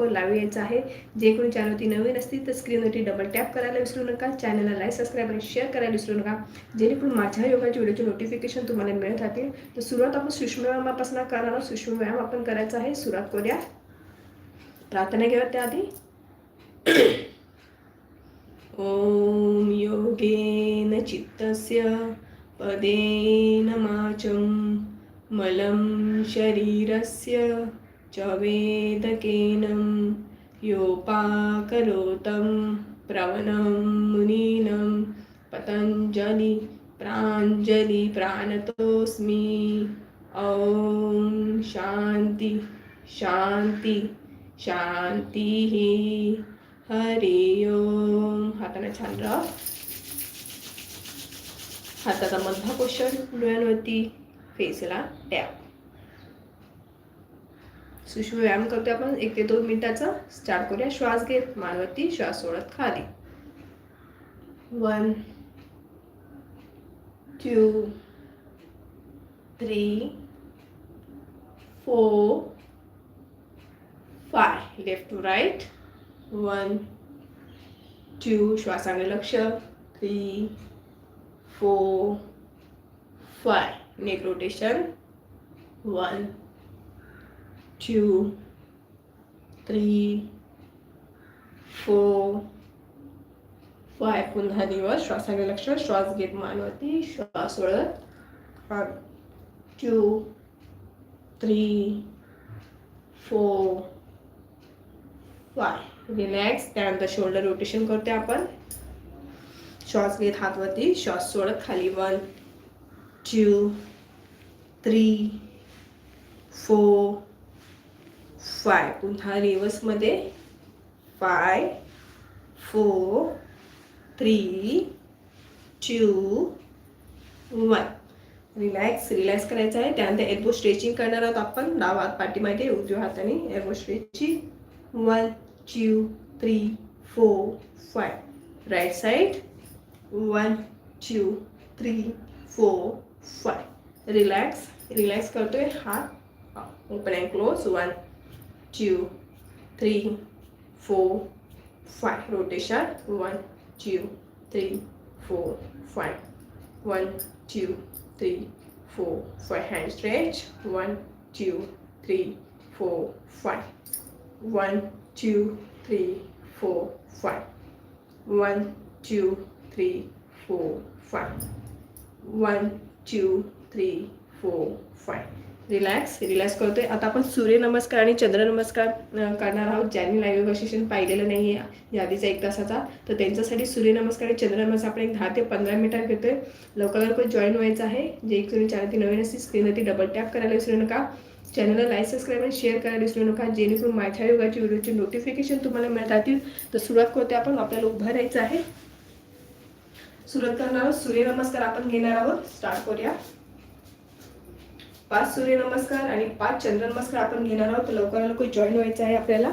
लवकर लावू यायचं आहे. जे कोणी चॅनलवरती नवीन असतील तर स्क्रीनवरती डबल टॅप करायला विसरू नका. चॅनलला लाईक सबस्क्राईब आणि शेअर करायला विसरू नका. जेणेकरून माझ्या योगाच्या व्हिडिओचे नोटिफिकेशन तुम्हाला मिळत राहतील. तर सुरुवात आपण सूक्ष्म व्यायामापासून करणार आहोत. सूक्ष्म व्यायाम आपण करायचा आहे सुरुवात करूया. प्रार्थना घेऊया त्याआधी. ॐ योगेन चित्तस्य पदेन माचं मलं शरीरस्य च वेदकेनं योपाकरोतं प्रवनं मुनीनं पतञ्जलि प्राञ्जलि प्राणतोऽस्मि। ॐ शान्ति शान्ति शान्तिः। हरि ओम। हाताने छान राहा। हाताचा मधला पोषण डोळ्यांवरती फेसला टॅप सूक्ष्म व्यायाम करतो आपण. एक ते दोन मिनिटाचा स्टार्ट करूया श्वास घेत मानवती श्वास सोडत खाली. One two three four five left to right one two श्वासाकडे लक्ष three four five neck rotation one two, three, four, five पुन्हा दिवस? श्वासाकडे लक्ष श्वास घेत मानवती. श्वास वळत one two three four five relax त्यानंतर शोल्डर रोटेशन करते आपण. श्वास घेत हातवरती. श्वास सोडत खाली. One two three four five. पुन्हा रिवर्समध्ये five four three two one. Relax relax करायचं आहे. त्यानंतर एल्बो स्ट्रेचिंग करणार आहोत आपण. डावा हात पाठीमागे उजव्या हाताने elbow stretching one two three four five right side one two three four five relax relax करतोय. हात open and close one two, three, four, five. Rotation one, two, three, four, five. One, two, three, four, five. Hand stretch one, two, three, four, five. One, two, three, four, five. One, two, three, four, five. One, two, three, four, five. Relax relax करतोय. आता आपण सूर्यनमस्कार आणि चंद्रनमस्कार करणार आहोत. ज्यांनी live yoga session पाहिलेलं नाही आहे यादीचा एक तासाचा तर त्यांच्यासाठी सूर्यनमस्कार आणि चंद्रनमस्कार आपण एक दहा ते पंधरा मिनिटात घेतोय. लवकर लवकर जॉईन व्हायचं आहे. जे एक तुम्ही चॅनल ती नवीन असतील स्क्रीनवरती डबल टॅप करायला विसरू नका. चॅनलला लाईक सबस्क्राईब आणि शेअर करायला विसरू नका. जेणेकरून माझ्या योगाची व्हिडिओची नोटिफिकेशन तुम्हाला मिळत राहतील. तर सुरुवात करते आपण. आपल्याला उभं राहायचं आहे. सुरुवात करणार आहोत. सूर्यनमस्कार आपण घेणार आहोत. स्टार्ट करूया. पाच सूर्यनमस्कार आणि पाच चंद्रनमस्कार आपण घेणार आहोत. तर लवकर लवकर जॉईन व्हायचं आहे आपल्याला.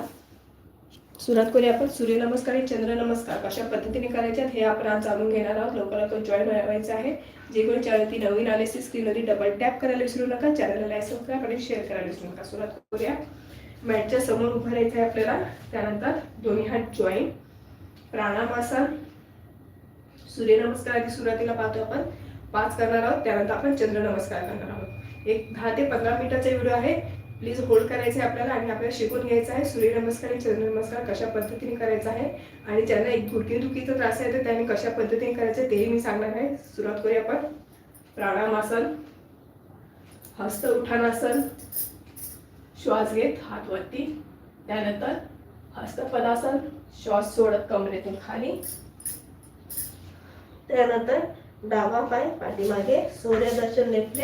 सुरुवात करूया आपण. सूर्यनमस्कार आणि चंद्रनमस्कार कशा पद्धतीने करायचे आहेत हे आपण आज जाणून घेणार आहोत. लवकर लवकर जॉईन व्हायचं आहे. जे कोणी चॅनलती नवीन आले असेल स्क्रीनवरती डबल टॅप करायला विसरू नका. चॅनलला लाईक सबस्क्राईब आणि शेअर करायला विसरू नका. सुरुवात करूया. मॅटच्या समोर उभं राहायचं आहे आपल्याला. त्यानंतर दोन्ही हात जॉईन प्राणामासन सूर्यनमस्कार आधी सुरुवातीला पाहतो आपण. पाच करणार आहोत. त्यानंतर आपण चंद्रनमस्कार करणार आहोत. एक दहा ते पंधरा मिनिटाचा व्हिडिओ आहे. प्लीज होल्ड करायचं आहे आपल्याला आणि आपल्याला शिकून घ्यायचं आहे. सूर्यनमस्कार आणि चंद्रनमस्कार कशा पद्धतीने करायचा आहे? आणि ज्यांना एक गुडघेदुखीचा त्रास आहे तर त्यांनी कशा पद्धतीने करायचं आहे तेही मी सांगणार आहे. सुरुवात करूया आपण. प्राणामासन हस्त उठानासन श्वास घेत हात वरती. त्यानंतर हस्तपदासन श्वास सोडत कमरेतून खाली. त्यानंतर डावा पाय पाठीमागे सूर्यदर्शन लेफ्ट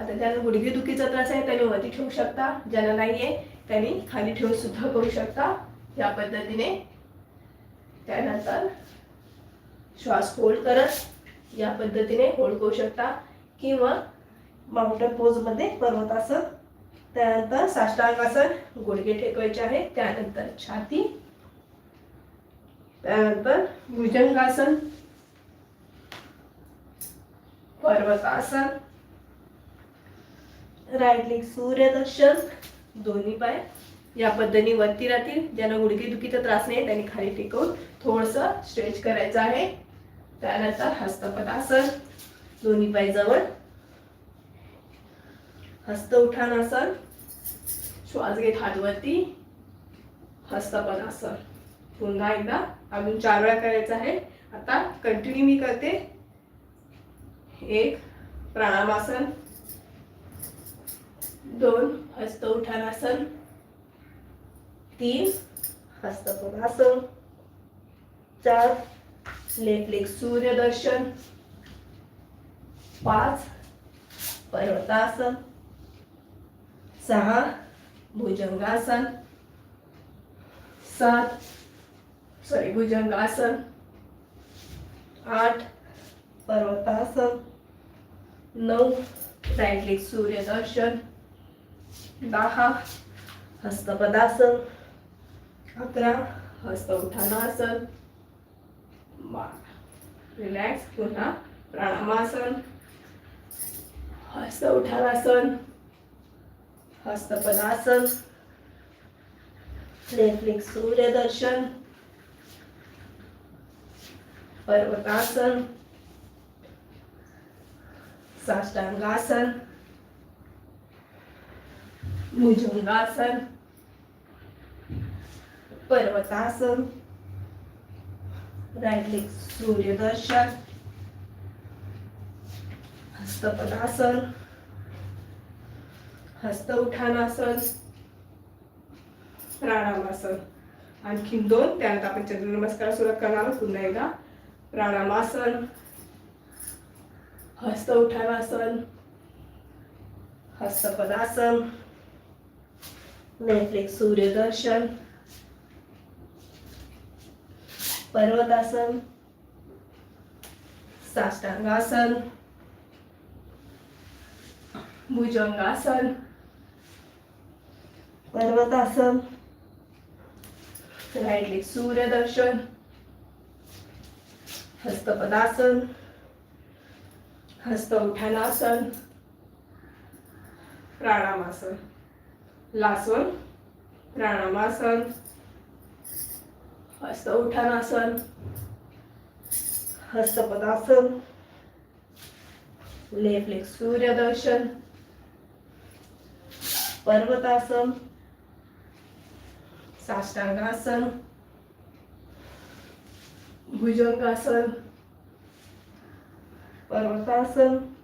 आता ज्यांना गुडघेदुखीचा त्रास आहे त्यांनी वरती ठेवू शकता. ज्यांना नाही आहे त्यांनी खाली ठेवून सुद्धा करू शकता. या पद्धतीने त्यानंतर श्वास होल्ड करत या पद्धतीने होल्ड करू शकता. किंवा माउंटन पोजमध्ये पर्वतासन त्यानंतर साष्टांगासन गुडघे टेकवायचे आहे. त्यानंतर छाती त्यानंतर भुजंगासन पर्वतासन राईट लेग सूर्यदर्शन दोन्ही पाय. या पद्धतीने वरती राहतील. ज्यांना गुडघे दुखीचा त्रास नाही त्यांनी खाली टेकवून थोडस स्ट्रेच करायचं आहे. त्यानंतर हस्तपदासन दोन्ही पाय जवळ. हस्त उठानासन श्वास घेत हातवरती हस्तपदासन पुन्हा एकदा अजून चार वेळा करायचं आहे. आता कंटिन्यू मी करते. एक प्राणामासन दोन हस्त उठानासन. तीन हस्तपदासन चार लेफ्ट लेग सूर्यदर्शन. पाच पर्वतासन. सहा भुजंगासन. सात सॉरी भुजंगासन. आठ पर्वतासन. नऊ राईट लेग सूर्यदर्शन. दहा हस्तपदासन. अकरा हस्त उठानासन बारा. रिलॅक्स पुन्हा प्राणामासन हस्त उठानासन हस्तपदासन. लेफ्ट सूर्यदर्शन. पर्वतासन. साष्टांगासन. भुजंगासन पर्वतासन राईट लेग सूर्यदर्शन हस्तपदासन हस्त उठानासन प्राणायामासन. आणखीन दोन त्यानंतर आपण चंद्रनमस्कार सुरुवात करणार आहोत. पुन्हा एकदा. प्राणायामासन हस्त उठानासन हस्तपदासन नेटफ्लिक्स सूर्यदर्शन पर्वतासन साष्टांगासन भुजंगासन पर्वतासन राईट लेग सूर्यदर्शन हस्तपदासन हस्त उठानासन प्राणामासन लासन प्राणामासन. प्राणायामासन हस्त उठानासन हस्तपदासन. लेफ्ट लेग सूर्यदर्शन. पर्वतासन. साष्टांगासन. भुजंगासन. पर्वतासन.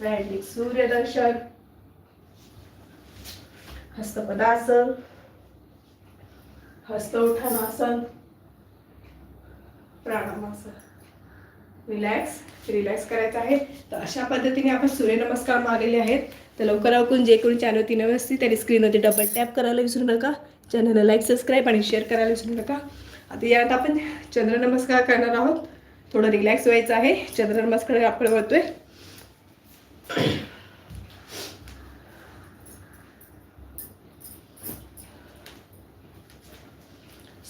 राईट लेग सूर्यदर्शन. हस्तपदासन हस्त उठानासन प्राणायामासन रिलॅक्स रिलॅक्स करायचं आहे. तर अशा पद्धतीने आपण सूर्यनमस्कार मारलेले आहेत. तर लवकर आपण जे कोणी चॅनलवरती नवे असतील त्यांनी स्क्रीनवरती डबल टॅप करायला विसरू नका. चॅनलला लाईक सबस्क्राईब आणि शेअर करायला विसरू नका. आता यात आपण चंद्रनमस्कार करणार आहोत. थोडं रिलॅक्स व्हायचं आहे. चंद्रनमस्कार आपण करतोय.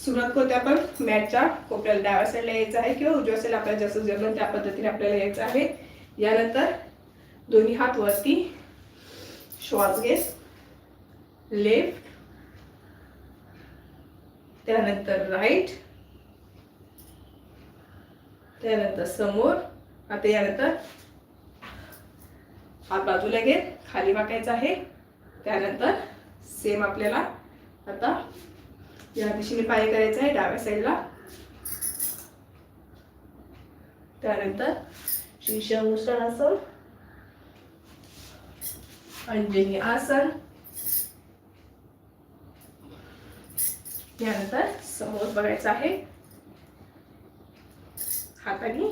सुरुवात करते आपण मॅटच्या कोपऱ्याला डाव्या साईडला यायचं आहे किंवा उजव्या साईडला आपल्याला जसं जमलं त्या पद्धतीने आपल्याला यायचं आहे. यानंतर दोन्ही हात वरती श्वास घेत लेफ्ट त्यानंतर राईट त्यानंतर समोर आता यानंतर हात बाजूला घेत खाली वाकायचा आहे. त्यानंतर सेम आपल्याला आता या दिशेने पाय करायचं आहे डाव्या साईडला त्यानंतर शीर्ष आसन. अंजनी आसन. यानंतर समोर बघायचं आहे. हाताने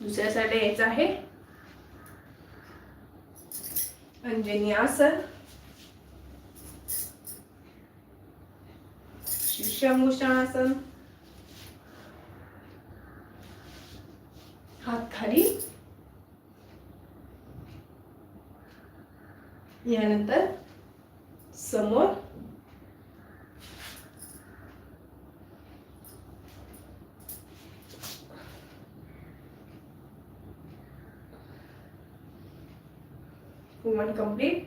दुसऱ्या साईडला यायचं आहे. अंजनी आसन. शीर्षांगुष्ठानासन हात खाली यानंतर समोर. One complete.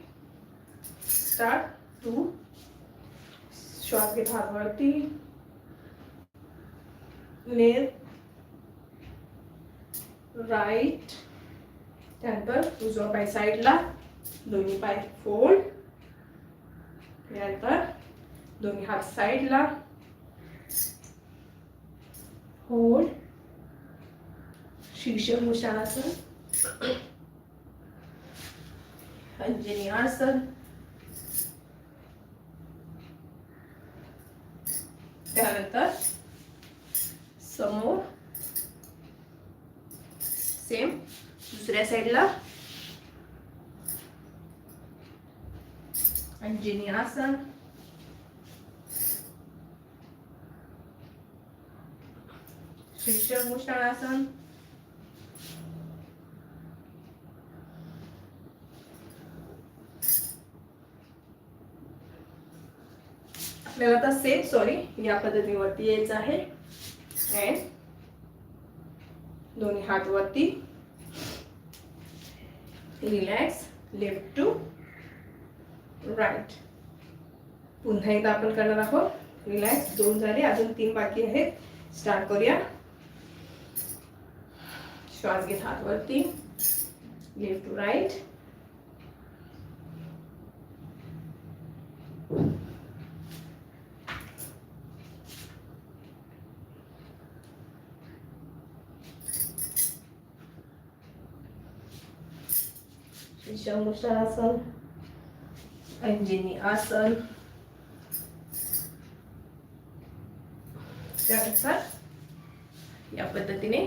Start. टू श्वास घेत हात वरती लेफ्ट राईट. त्यानंतर उजवा पाय साईडला. दोन्ही पाय फोल्ड. त्यानंतर दोन्ही हात साईडला. होल्ड शीर्ष मुषासन अंजनी आसन त्यानंतर समोर. सेम दुसऱ्या साईडला अंजनी आसन शीर्ष आसन आपल्याला आता सेम सॉरी या पद्धतीवरती यायचं आहे. अँड दोन्ही हात वरती. रिलॅक्स लेफ्ट टू राईट पुन्हा एकदा आपण करणार आहोत. रिलॅक्स दोन झाले अजून तीन बाकी आहेत. स्टार्ट करूया. श्वास घेत हात वरती. लेफ्ट टू राईट शमुषासन अंजनी आसन त्यानुसार या पद्धतीने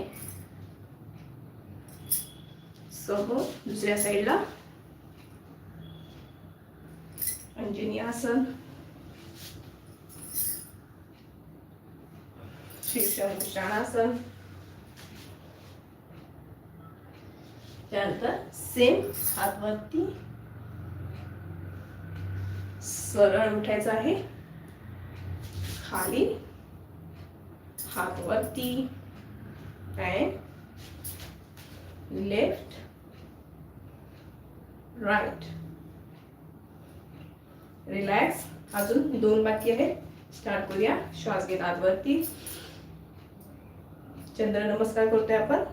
समोर दुसऱ्या साईडला अंजनी आसन शीर्षासन त्यानंतर सेम हातवरती सरळ उठायचं आहे. खाली. हातवरती अँड लेफ्ट राईट रिलॅक्स अजून दोन बाकी आहेत. स्टार्ट करूया. श्वास घेत आतवरती चंद्र नमस्कार करतोय आपण.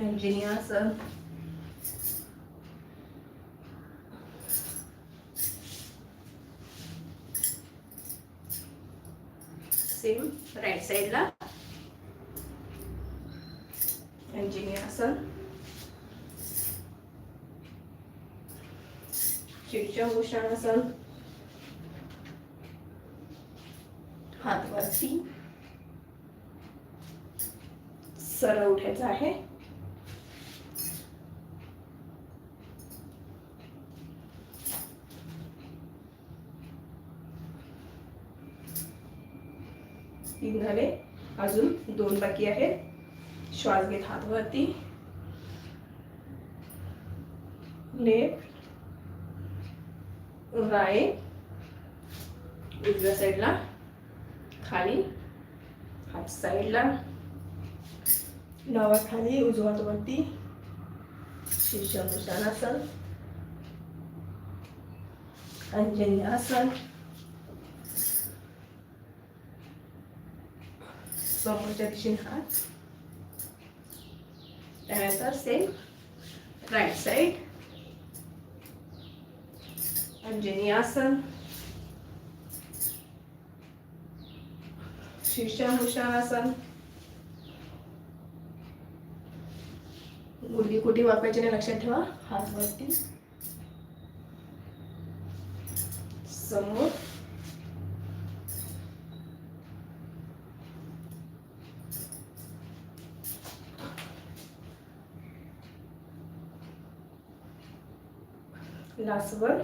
अंजनी सर सेम राईट साईडला सर आसन भूषण आसन हात वरती. सरळ उठायचं आहे. तीन झाले अजून दोन बाकी आहेत. श्वास घेत हात वरती. लेफ्ट. राईट. उजव्या साईडला खाली. हात साईडला डावा खाली उजवा वरती. शीर्षासन अंजनी समोरच्या दिशेने हात. त्यानंतर सेम राईट साईड अंजनी आसन. शीर्षासन गुडघे कुठे वापरायची नाही लक्षात ठेवा. हात वरती. समोर. लास्ट वन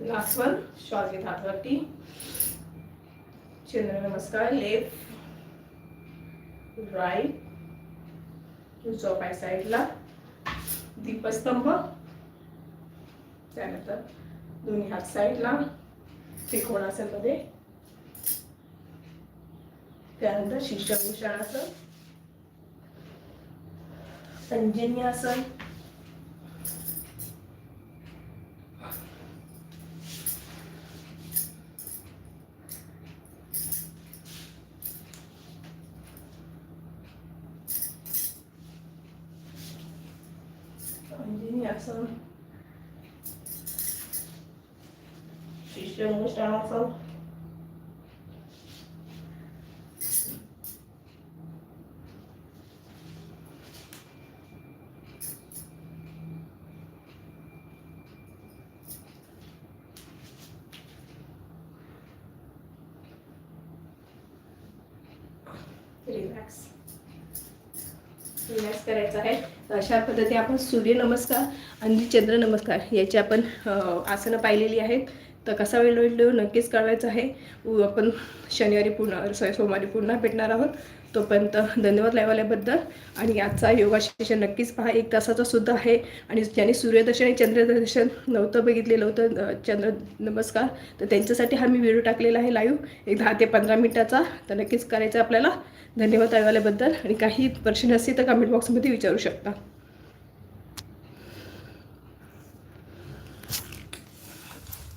लास्ट वन श्वास घेत हातवरती चंद्र नमस्कार लेफ्ट राईट उजवा पाय साईडला दीपस्तंभ त्यानंतर दोन्ही हात साईडला त्रिकोणासनमध्ये त्यानंतर शिष्यभूषणासन संजन्यासन शिष्टभूषणासन रिलॅक्स रिलॅक्स करायचं आहे तर अशा पद्धती आपण सूर्यनमस्कार आणि चंद्र नमस्कार याची आपण आसनं पाहिलेली आहेत. तर कसा वेळ वेळ नक्कीच कळवायचा आहे. उ- आपण शनिवारी पुन्हा सॉरी सोमवारी पुन्हा भेटणार आहोत. तोपर्यंत धन्यवाद लावल्याबद्दल आणि आजचा योगा सेशन नक्कीच पहा. एक तासाचा सुद्धा आहे. आणि ज्यांनी सूर्यदर्शन आणि चंद्रदर्शन नव्हतं बघितलेलं होतं चंद्र नमस्कार तर त्यांच्यासाठी हा मी व्हिडिओ टाकलेला आहे लाईव्ह एक दहा ते पंधरा मिनिटाचा. तर नक्कीच करायचं आपल्याला. धन्यवाद लावल्याबद्दल आणि काही प्रश्न असतील तर कमेंट बॉक्समध्ये विचारू शकता.